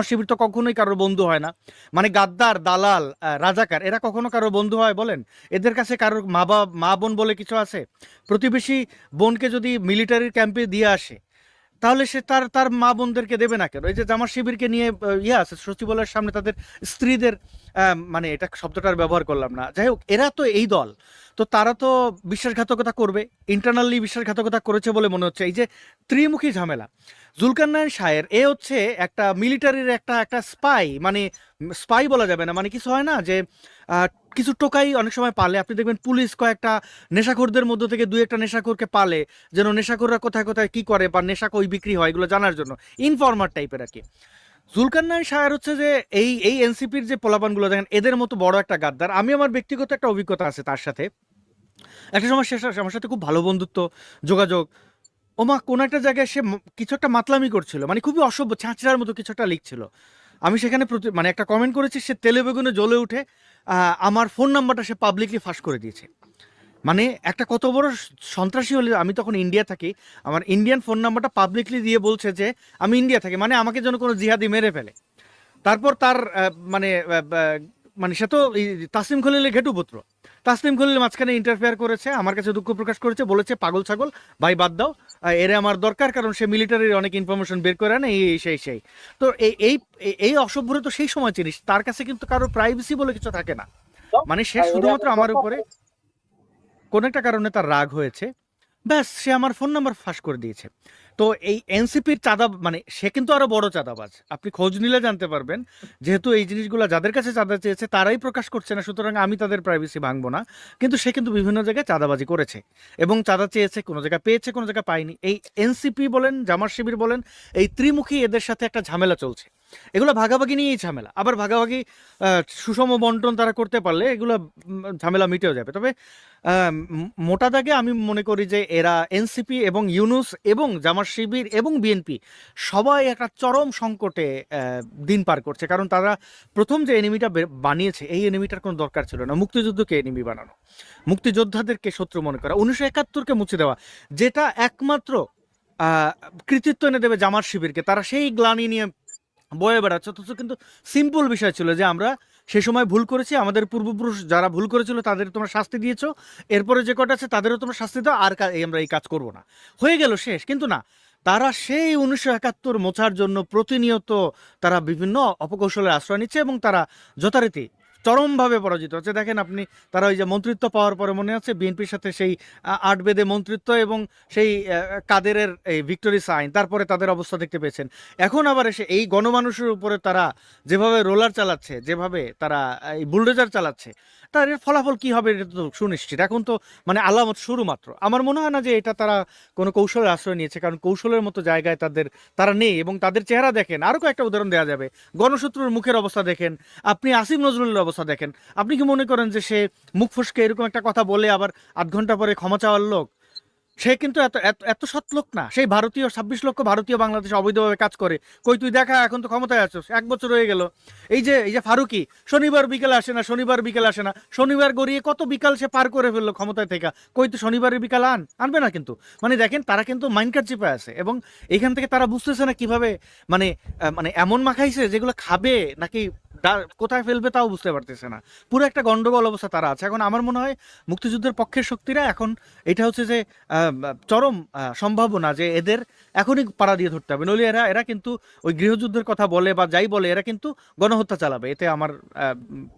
শিবির তো কখনোই কারোর বন্ধু হয় না। মানে গাদ্দার, দালাল রাজাকার, এরা কখনো কারোর বন্ধু হয় বলেন? এদের কাছে কারোর মা বা মা বোন বলে কিছু আছে? প্রতিবেশী বোনকে যদি মিলিটারির ক্যাম্পে দিয়ে আসে, তাহলে সে তার তার মা বোনদেরকে দেবে না কেন? এই যে জামার শিবিরকে নিয়ে ইয়ে আছে, সচিবালয়ের সামনে তাদের স্ত্রীদের মানে এটা শব্দটার ব্যবহার করলাম না। যাই হোক, এরা তো এই দল। তো তারা তো বিশ্বাসঘাতকতা করবে ইন্টারনালি বিশ্বাসঘাতকতা করেছে বলে মনে হচ্ছে। এই যে ত্রিমুখী ঝামেলা জুলকান্নায়ন শায়ের, এ হচ্ছে একটা মিলিটারির একটা একটা স্পাই মানে স্পাই বলা যাবে না মানে কিছু হয় না যে কিছু টোকাই অনেক সময় পালে। আপনি দেখবেন পুলিশ কয়েকটা নেশাখোরদের মধ্য থেকে দুই একটা নেশাখোরকে পালে, যেন নেশাখোররা কোথায় কোথায় কি করে বা নেশা কই বিক্রি হয়, এগুলো জানার জন্য। ইনফরমার টাইপের আর কি। জুলকান্নায়ন শায়ের হচ্ছে যে এই এই এনসিপির যে পোলাপানগুলো, দেখেন, এদের মতো বড় একটা গাদ্দার। আমি আমার ব্যক্তিগত একটা অভিজ্ঞতা আছে তার সাথে। একটা সময় সে আমার সাথে খুব ভালো বন্ধুত্ব, যোগাযোগ। ওমা, কোন একটা জায়গায় সে কিছু একটা মাতলামি করছিল মানে খুবই অসভ্য, ছাঁচড়ার মতো কিছু একটা লিখছিল। আমি সেখানে প্রতি মানে একটা কমেন্ট করেছি, সে তেলে বেগুনে জ্বলে উঠে আমার ফোন নাম্বারটা সে পাবলিকলি ফাঁস করে দিয়েছে। মানে একটা কত বড় সন্ত্রাসী হলে আমি তখন ইন্ডিয়া থাকি আমার ইন্ডিয়ান ফোন নাম্বারটা পাবলিকলি দিয়ে বলছে যে আমি ইন্ডিয়া থাকি মানে আমাকে যেন কোনো জিহাদি মেরে ফেলে। তারপর তার মানে মানে সে তো তাসলিম খলিলের ঘেটুপুত্র তাসলিম খলিল মাঝখানে ইন্টারফেয়ার করেছে আমার কাছে দুঃখ প্রকাশ করেছে বলেছে পাগল ছাগল ভাই বাদ দাও। এরে আমার দরকার কারণ সে মিলিটারির অনেক ইনফরমেশন বের করে আনে এই সেই সেই। তো এই এই এই- এই অসভ্যরে তো সেই সময় জিনিস তার কাছে কিন্তু কারও প্রাইভেসি বলে কিছু থাকে না। মানে সে শুধুমাত্র আমার উপরে কোন একটা কারণে তার রাগ হয়েছে ব্যাস সে আমার ফোন নাম্বার ফাঁস করে দিয়েছে। তো এই এনসিপির চাঁদা মানে সে কিন্তু আরও বড় চাঁদাবাজ। আপনি খোঁজ নিলে জানতে পারবেন, যেহেতু এই জিনিসগুলো যাদের কাছে চাঁদা চেয়েছে, তারাই প্রকাশ করছে না, সুতরাং আমি তাদের প্রাইভেসি ভাঙবো না। কিন্তু সে কিন্তু বিভিন্ন জায়গায় চাঁদাবাজি করেছে এবং চাঁদা চেয়েছে, কোনো জায়গায় পেয়েছে, কোনো জায়গায় পায়নি। এই এনসিপি বলেন জামার শিবির বলেন, এই ত্রিমুখী এদের সাথে একটা ঝামেলা চলছে। এগুলো ভাগাভাগি নিয়েই ঝামেলা। আবার ভাগাভাগি সুষম বন্টন তারা করতে পারলে এগুলো ঝামেলা মিটেও যাবে। তবে মোটা দাগে আমি মনে করি যে এরা এনসিপি এবং ইউনুস এবং জামার শিবির এবং বিএনপি সবাই একটা চরম সংকটে দিন পার করছে। কারণ তারা প্রথম যে এনিমিটা বানিয়েছে, এই এনিমিটার কোনো দরকার ছিল না। মুক্তিযুদ্ধকে এনিমি বানানো, মুক্তিযোদ্ধাদেরকে শত্রু মনে করা, উনিশশো একাত্তরকে মুছে দেওয়া, যেটা একমাত্র কৃতিত্ব এনে দেবে জামার শিবিরকে। তারা সেই গ্লানি নিয়ে বয়ে বেড়াচ্ছে, অথচ কিন্তু সিম্পল বিষয় ছিল যে আমরা সে সময় ভুল করেছি, আমাদের পূর্বপুরুষ যারা ভুল করেছিল তাদের তোমরা শাস্তি দিয়েছ, এরপরে যে কটা আছে তাদেরও তোমরা শাস্তি দাও, আর আমরা এই কাজ করব না। হয়ে গেল শেষ, কিন্তু না, তারা সেই উনিশশো একাত্তর মোছার জন্য প্রতিনিয়ত তারা বিভিন্ন অপকৌশলের আশ্রয় নিচ্ছে এবং তারা যথারীতি চরমভাবে পরাজিত হচ্ছে। দেখেন আপনি, তারা ওই যে মন্ত্রিত্ব পাওয়ার পরে মনে আছে বিএনপির সাথে সেই আট বেদে মন্ত্রিত্ব এবং সেই কাদেরের এই ভিক্টোরি সাইন, তারপরে তাদের অবস্থা দেখতে পেয়েছেন। এখন আবার এসে এই গণমানুষের উপরে তারা যেভাবে রোলার চালাচ্ছে, যেভাবে তারা এই বুলডোজার চালাচ্ছে, তার এর ফলাফল কি হবে এটা তো সুনিশ্চিত। এখন তো মানে আলামত শুরু মাত্র আমার মনে হয় না যে এটা তারা কোনো কৌশলের আশ্রয় নিয়েছে, কারণ কৌশলের মতো জায়গায় তাদের, তারা নেই এবং তাদের চেহারা দেখেন। আরও কয়েকটা উদাহরণ দেওয়া যাবে। গণশত্রুর মুখের অবস্থা দেখেন। আপনি আসিফ নজরুলের অবস্থা দেখেন। আপনি কি মনে করেন যে সে মুখ ফসকে এরকম একটা কথা বলে আবার আধ ঘণ্টা পরে ক্ষমা চাওয়ার লোক? সে কিন্তু এত এত সৎ লোক না। সেই ভারতীয়, ছাব্বিশ লক্ষ ভারতীয় বাংলাদেশে অবৈধভাবে কাজ করে। কই তুই দেখা, এখন তো ক্ষমতায় আছো এক বছর হয়ে গেল। এই যে এই যে ফারুকি, শনিবার বিকেল আসে না, শনিবার বিকেল আসে না। শনিবার গড়িয়ে কত বিকাল সে পার করে ফেলল ক্ষমতায় থেকে। কই তো শনিবারের বিকাল আন, আনবে না কিন্তু। মানে দেখেন, তারা কিন্তু মাইন্ডকার চিপে আছে এবং এখান থেকে তারা বুঝতেছে না কীভাবে মানে মানে এমন মাখাইছে যেগুলো খাবে নাকি কোথায় ফেলবে তাও বুঝতে পারতেছে না। পুরো একটা গন্ডগোল অবস্থা তারা আছে। এখন আমার মনে হয় মুক্তিযুদ্ধের পক্ষের শক্তিরা এখন এটা হচ্ছে যে চরম সম্ভাবনা যে এদের এখনই পাড়া দিয়ে ধরতে হবে। নইলে এরা এরা কিন্তু ওই গৃহযুদ্ধের কথা বলে বা যাই বলে এরা কিন্তু গণহত্যা চালাবে। এতে আমার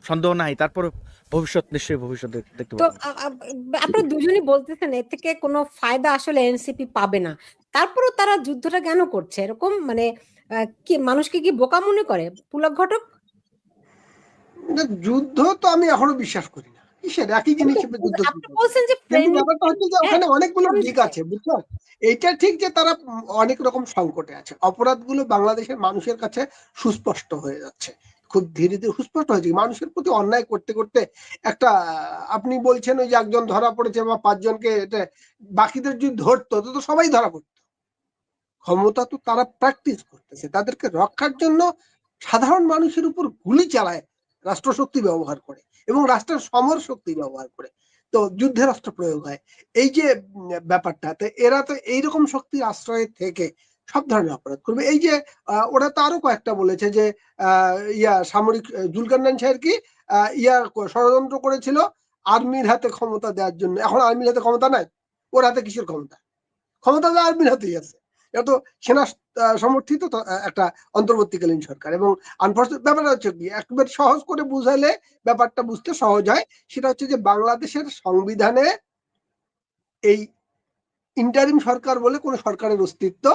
সন্দেহ নাই। তারপর ভবিষ্যৎ নিশ্চয়ই ভবিষ্যৎ দেখতে তো পাবো। আ- আ- আপনারা দুজনই বলতেছেন এর থেকে কোনো ফায়দা আসলে এনসিপি পাবে না। তারপরেও তারা যুদ্ধটা কেন করছে? এরকম মানে কি মানুষকে কি বোকা মনে করে? পুলক ঘটক? যুদ্ধ তো আমি এখনও বিশ্বাস করি না। কিসের? একই জিনিস যুদ্ধ আপনি শুরু বলছেন যে কিন্তু friendly ব্যাপারটা হচ্ছে যে ওখানে অনেকগুলো দিক আছে বুঝছ এইটা ঠিক যে তারা অনেক রকম সংকটে আছে। অপরাধগুলো বাংলাদেশের মানুষের কাছে সুস্পষ্ট হয়ে যাচ্ছে। খুব ধীরে ধীরে সুস্পষ্ট হয়েছে। মানুষের প্রতি অন্যায় করতে করতে একটা আপনি বলছেন ওই যে একজন ধরা পড়েছে বা পাঁচজনকে এটা বাকিদের যদি ধরতো তো সবাই ধরা পড়তো। ক্ষমতা তো তারা প্র্যাকটিস করতেছে। তাদেরকে রক্ষার জন্য সাধারণ মানুষের উপর গুলি চালায়। রাষ্ট্রশক্তি ব্যবহার করে এবং রাষ্ট্রের সমর শক্তি ব্যবহার করে। তো যুদ্ধের রাষ্ট্র প্রয়োগ হয়। এই যে ব্যাপারটা তো এরা তো এইরকম শক্তির আশ্রয়ে থেকে সব ধরনের অপরাধ করবে। এই যে ওরা তো আরও কয়েকটা বলেছে যে ইয়া সামরিক আহ, জুলকারনাইন সাহেব কি ইয়া ষড়যন্ত্র করেছিল আর্মির হাতে ক্ষমতা দেওয়ার জন্য। এখন আর্মির হাতে ক্ষমতা নাই ওর হাতে কিসের ক্ষমতা? ক্ষমতা তো আর্মির হাতেই আছে। এটা তো সেনা সমর্থিত একটা অন্তর্বর্তীকালীন সরকার। এবং আনফর্চুনেট ব্যাপারটা হচ্ছে কি, একবার সহজ করে বুঝাইলে ব্যাপারটা বুঝতে সহজ হয়। সেটা হচ্ছে যে, বাংলাদেশের সংবিধানে এই ইন্টারিম সরকার বলে কোনো সরকারের অস্তিত্ব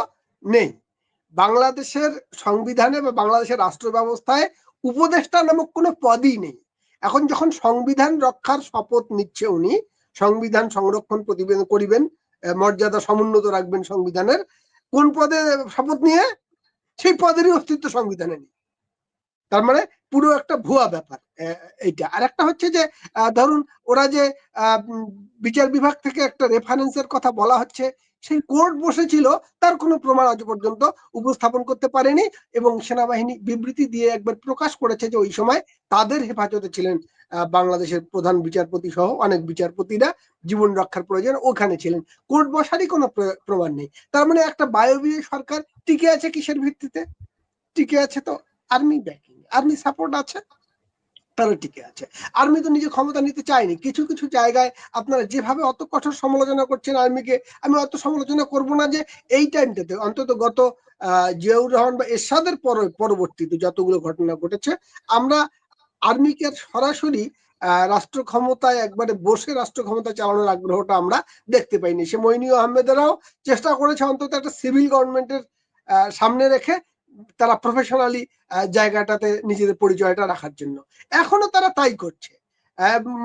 নেই। বাংলাদেশের সংবিধানে বা বাংলাদেশের রাষ্ট্র ব্যবস্থায় উপদেষ্টা নামক কোনো পদই নেই। এখন যখন সংবিধান রক্ষার শপথ নিচ্ছে উনি, সংবিধান সংরক্ষণ প্রতিবেদন করিবেন মর্যাদা সমুন্নত রাখবেন সংবিধানের কোন পদে শপথ নিয়ে সেই পদেরই অস্তিত্ব সংবিধানে নেই। তার মানে পুরো একটা ভুয়া ব্যাপার এইটা। আর একটা হচ্ছে যে ধরুন ওরা যে বিচার বিভাগ থেকে একটা রেফারেন্সের কথা বলা হচ্ছে সেই কোর্ট বসেছিল, তার কোনো প্রমাণ আজ পর্যন্ত উপস্থাপন করতে পারেনি এবং সেনাবাহিনী বিবৃতি দিয়ে একবার প্রকাশ করেছে যে ওই সময় তাদের হেফাজতে ছিলেন বাংলাদেশের প্রধান বিচারপতি সহ অনেক বিচারপতিরা জীবন রক্ষার প্রয়োজন ওখানে ছিলেন। কোর্ট বসারই কোনো প্র- প্রমাণ নেই। তার মানে একটা বায়বীয় সরকার টিকে আছে কিসের ভিত্তিতে? টিকে আছে তো আর্মি ব্যাকিং আর্মি সাপোর্ট আছে? তারা টিকে আছে। আর্মি তো নিজে ক্ষমতা নিতে চায়নি। কিছু কিছু জায়গায় আপনারা যেভাবে অত কঠোর সমালোচনা করছেন আর্মিকে, আমি অত সমালোচনা করব না যে এই টাইমটাতে অন্তত গত জিয়াউর রহমান বা এরশাদের পর- পরবর্তীতে যতগুলো ঘটনা ঘটেছে, আমরা আর্মিকে সরাসরি রাষ্ট্র ক্ষমতায় একবারে বসে রাষ্ট্র ক্ষমতা চালানোর আগ্রহটা আমরা দেখতে পাইনি। সে মইনিউ আহমেদেরাও চেষ্টা করেছে অন্তত একটা সিভিল গভর্নমেন্টের সামনে রেখে তারা প্রফেশনালি জায়গাটাতে নিজেদের পরিচয়টা রাখার জন্য। এখনও তারা তাই করছে।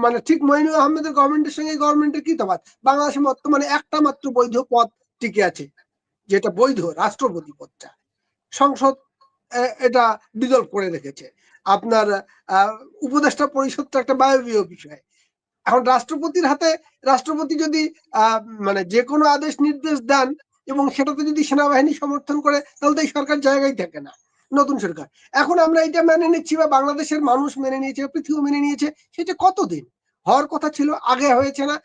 মানে ঠিক মইনু আহমেদের গভর্নমেন্টের সঙ্গে গভর্নমেন্টের কি তফাৎ? বাংলাদেশে বর্তমানে একটা মাত্র বৈধ পদ টিকে আছে, যেটা বৈধ রাষ্ট্রপতি পদটা। সংসদ এটা ডিজলভ করে রেখেছে। আপনার উপদেষ্টা পরিষদটা একটা বায়বীয় বিষয়। এখন রাষ্ট্রপতির হাতে, রাষ্ট্রপতি যদি মানে যে কোনো আদেশ নির্দেশ দেন এবং সেটাতে যদি সেনাবাহিনী সমর্থন করে, তাহলে তো এই সরকার জায়গায় থাকে না, নতুন সরকার। এখন আমরা এটা মেনে নিচ্ছি বা বাংলাদেশের মানুষ মেনে নিয়েছে পৃথিবী মেনে নিয়েছে সেটা কতদিন? হওয়ার কথা ছিল, আগে হয়েছে না।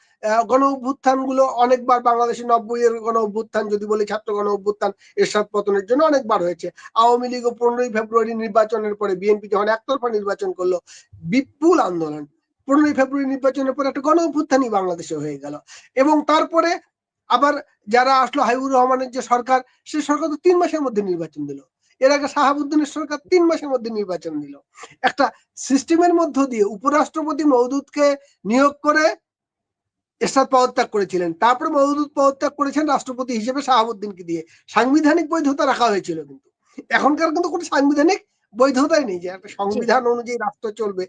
গণ অভ্যুত্থানগুলো অনেকবার বাংলাদেশের নব্বই এর গণ অভ্যুত্থান, যদি বলি ছাত্র গণ অভ্যুত্থান, এরশাদ পতনের জন্য অনেকবার হয়েছে। আওয়ামী লীগ পনেরোই ফেব্রুয়ারি নির্বাচনের পরে বিএনপি যখন একতরফা নির্বাচন করল। বিপুল আন্দোলন। পনেরোই ফেব্রুয়ারি নির্বাচনের পরে একটা গণ অভ্যুত্থানই বাংলাদেশে হয়ে গেল। এবং তারপরে আবার যারা আসলো হাইবুর রহমানের যে সরকার সে সরকার তো তিন মাসের মধ্যে নির্বাচন দিল। এর আগে শাহাবুদ্দিনের সরকার তিন মাসের মধ্যে নির্বাচন দিল। একটা সিস্টেমের মধ্য দিয়ে উপরাষ্ট্রপতি মওদুদকে নিয়োগ করে এরশাদ পদত্যাগ করেছিলেন। তারপরে মওদুদ পদত্যাগ করেছেন রাষ্ট্রপতি হিসেবে শাহাবুদ্দিনকে দিয়ে। সাংবিধানিক বৈধতা রাখা হয়েছিল কিন্তু। এখনকার কিন্তু কোনো সাংবিধানিক বৈধতাই নেই যে একটা সংবিধান অনুযায়ী রাষ্ট্র চলবে।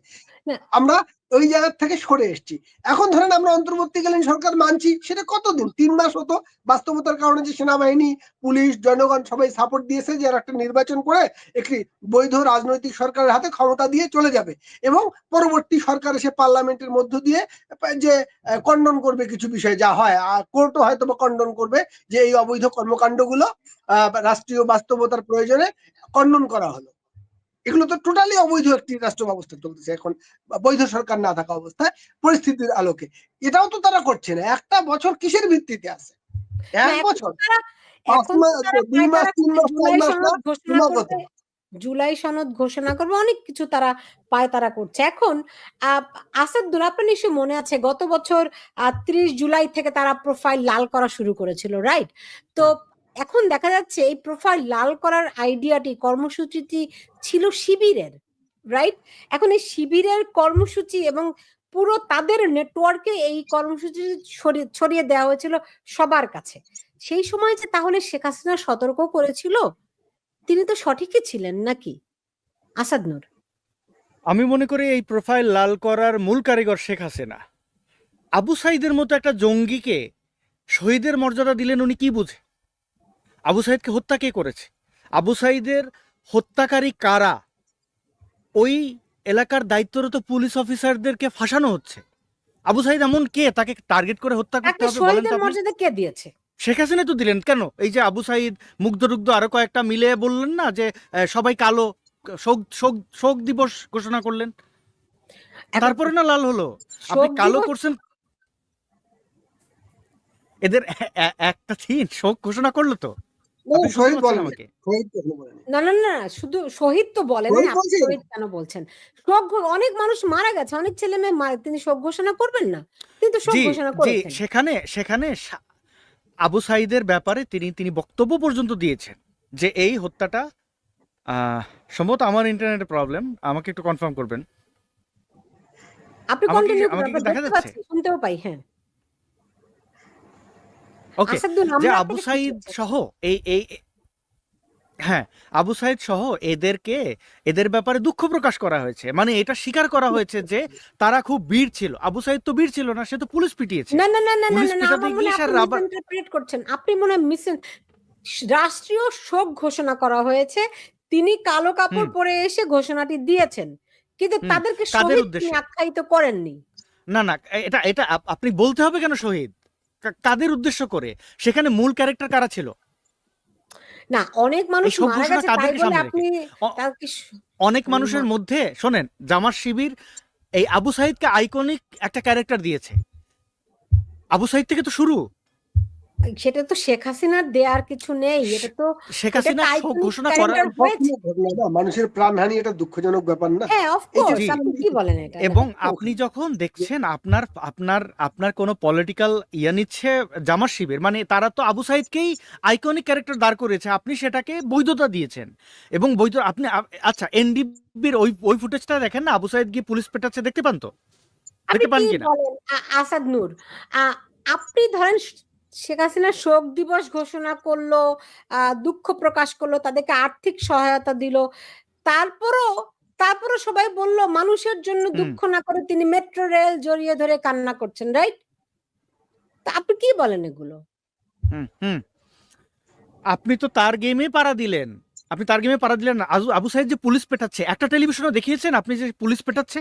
আমরা ওই জায়গা থেকে সরে এসেছি। এখন ধরেন আমরা অন্তর্বর্তীকালীন সরকার মানছি সেটা কতদিন? তিন মাস হতো। বাস্তবতার কারণে যে সেনাবাহিনী পুলিশ জনগণ সবাই সাপোর্ট দিয়েছে যে একটা নির্বাচন করে একটি বৈধ রাজনৈতিক সরকারের হাতে ক্ষমতা দিয়ে চলে যাবে। এবং পরবর্তী সরকার এসে পার্লামেন্টের মধ্য দিয়ে যে কন্ডন করবে কিছু বিষয় যা হয়। আর কোর্টও হয়তো বা কন্ডন করবে যে এই অবৈধ কর্মকাণ্ডগুলো আহ, রাষ্ট্রীয় বাস্তবতার প্রয়োজনে কন্ডন করা হলো। এগুলো তো টোটালি অবৈধ একটি রাষ্ট্র ব্যবস্থা চলতেছে এখন বৈধ সরকার না থাকা অবস্থায় পরিস্থিতির আলোকে। এটাও তো তারা করছে না। একটা বছর কিসের ভিত্তিতে আছে? এক বছর। তারা তারা জুলাই সনদ ঘোষণা করবে। জুলাই সনদ ঘোষণা করবে অনেক কিছু তারা পায়তারা করছে। এখন আসাদুল আপনার নিশ্চয় মনে আছে গত বছর ত্রিশ জুলাই থেকে তারা প্রোফাইল লাল করা শুরু করেছিল রাইট তো এখন দেখা যাচ্ছে এই প্রোফাইল লাল করার আইডিয়াটি কর্মসূচিটি ছিল শিবিরের রাইট এখন এই শিবিরের কর্মসূচি এবং পুরো তাদের নেটওয়ার্কে এই কর্মসূচি ছড়িয়ে দেওয়া হয়েছিল সবার কাছে। সেই সময় যে তাহলে শেখ হাসিনা সতর্ক করেছিল, তিনি তো সঠিকই ছিলেন নাকি? আসাদ নূর। আমি মনে করি এই প্রোফাইল লাল করার মূল কারিগর শেখ হাসিনা। আবু সাইদের মতো একটা জঙ্গিকে শহীদের মর্যাদা দিলেন উনি কি বুঝে? আবু সাইদকে হত্যা কে করেছে? আবু সাইদের হত্যাকারী কারা? ওই এলাকার দায়িত্বরত পুলিশ অফিসারদেরকে ফাঁসানো হচ্ছে। আবু সাইদ এমন কে? তাকে টার্গেট করে হত্যা করতে হবে বলেন তো আপনি? মর্যাদা কে দিয়েছে? শেখ হাসিনা তো দিলেন। কেন? এই যে আবু সাইদ মুগ্ধরুগ্ধ আরও কয়েকটা মিলে বললেন না যে সবাই কালো শোক শোক শোক দিবস ঘোষণা করলেন। তারপরে না লাল হলো? আপনি কালো করছেন। এদের একটা দিন শোক ঘোষণা করল তো। আপনি শহীদ বলেন না না না শুধু শহীদ তো বলেন শহীদ আপনি শহীদ কেন বলছেন? শোক অনেক মানুষ মারা গেছে অনেক ছেলে মেয়ে তিনি শোক ঘোষণা করবেন না। তিনি তো শোক ঘোষণা করেছেন। সেখানে সেখানে আবু সাইদের ব্যাপারে তিনি তিনি বক্তব্য পর্যন্ত দিয়েছেন যে এই হত্যাটা আহ, সম্ভবত আমার ইন্টারনেটের প্রবলেম আমাকে একটু কনফার্ম করবেন। আপনি কন্টিনিউ করুন দেখা যাচ্ছে? শুনতেও পাই হ্যাঁ। ওকে যে আমরা আবু আপনাকে সহ এই এই হ্যাঁ আবু সাইদ সহ এদেরকে এদের ব্যাপারে দুঃখ প্রকাশ করা হয়েছে। মানে এটা স্বীকার করা হয়েছে যে তারা খুব বীর ছিল। আবু সাইদ তো বীর ছিল না সে তো পুলিশ পিটিয়েছে। না না না না না পুলিশ না, না পিটাতে আমার মনে গিয়ে হয় সে আপনি রাবার মিসইন্টারপ্রেট করছেন। আপনি মনে হয় মিস রাষ্ট্রীয় শোক ঘোষণা করা হয়েছে। তিনি কালো কাপড় হুম। পরে এসে ঘোষণাটি দিয়েছেন। কিন্তু হুম, তাদেরকে কাদের শহীদ তিনি উদ্দেশ্যে? আখ্যায়িত করেননি। না না এটা এটা আপ- আপনি বলতে হবে কেন শহীদ? কাদের উদ্দেশ্য করে? সেখানে মূল ক্যারেক্টার কারা ছিল? না অনেক মানুষ মারা গেছে তাই বলে আপনি অনেক মানুষের মধ্যে শোনেন জামার শিবির এই আবু সাহিদকে আইকনিক একটা ক্যারেক্টার দিয়েছে। আবু সাহিদ থেকে তো শুরু। সেটা তো শেখ হাসিনার দেয়ার কিছু নেই এটা তো শেখ হাসিনা ঘোষণা করার। মানুষের প্রাণহানি এটা দুঃখজনক ব্যাপার না। হ্যাঁ অফ কোর্স আপনি কি বলেন এটা এবং আপনি যখন দেখছেন আপনার আপনার আপনার কোনো পলিটিক্যাল ইয়ে নিচ্ছে জামাত শিবির মানে তারা তো আবু সাইদকেই আইকনিক ক্যারেক্টার দাঁড় করেছে আপনি সেটাকে বৈধতা দিয়েছেন। এবং বৈধ আপনি আচ্ছা এনডিবির ওই ওই ফুটেজটা দেখেন না? আবু সাইদ গিয়ে পুলিশ পেটাচ্ছে দেখতে পান তো? আপনি দেখতে পান কি কিনা? আসাদ নূর আপনি ধরেন শেখ হাসিনা শোক দিবস ঘোষণা করল দুঃখ প্রকাশ করল তাদেরকে আর্থিক সহায়তা দিল। তারপরও তারপরও সবাই বলল মানুষের জন্য দুঃখ না করে তিনি মেট্রো রেল জড়িয়ে ধরে কান্না করছেন রাইট? তা আপনি কি বলেন এগুলো? হুম হুম। আপনি তো তার গেমে পাড়া দিলেন। আপনি তার গেমে পাড়া দিলেন আবু সাইদ যে পুলিশ পেটাচ্ছে একটা টেলিভিশনও দেখিয়েছেন আপনি যে পুলিশ পেটাচ্ছে?